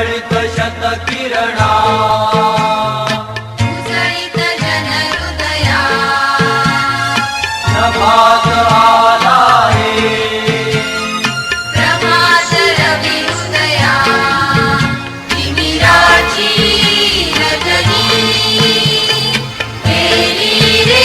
उजळीत शतकिरणा उजळीत जनहृदया प्रभात आला रे प्रभात रवी उदया तिमिराची रजनी. गेली रे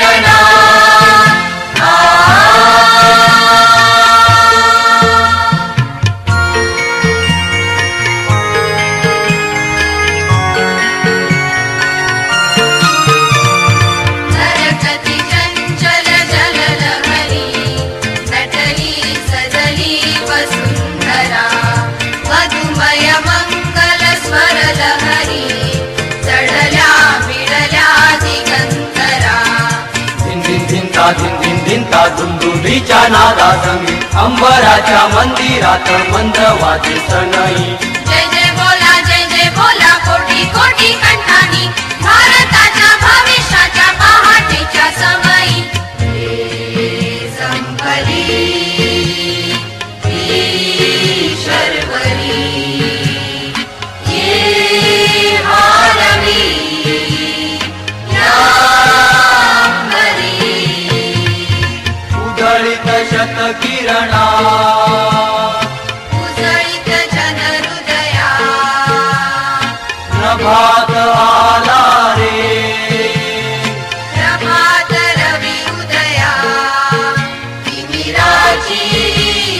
दिन दिन धिन धिन दुंदुभीच्या नादा अंबराच्या मंदिरात मंद वाजे सनई उजळीत जनहृदया प्रभात आला रे। प्रभात रवी उदया।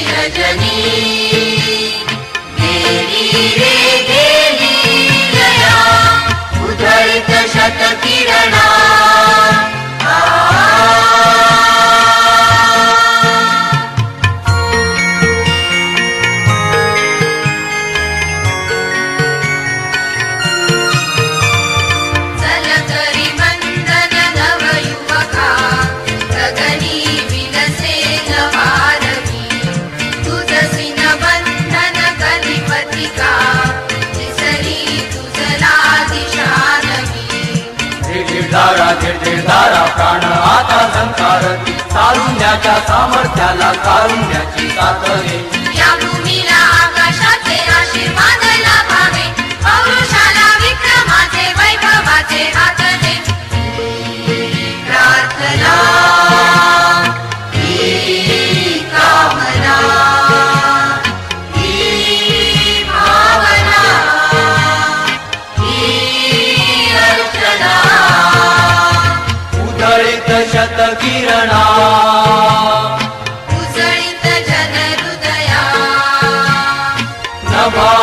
रजनी। रे गिरधारा गिरधारा प्राण. आता संसार तारुण्याच्या सामर्थ्याला तारुण्याची तातरे या भूमीला आकाशाचे आशीर्वाद लाभावे. पौरुषाला विक्रमाचे वैभवाचे प्रार्थना किरणा। उजळीत जनहृदया नभा।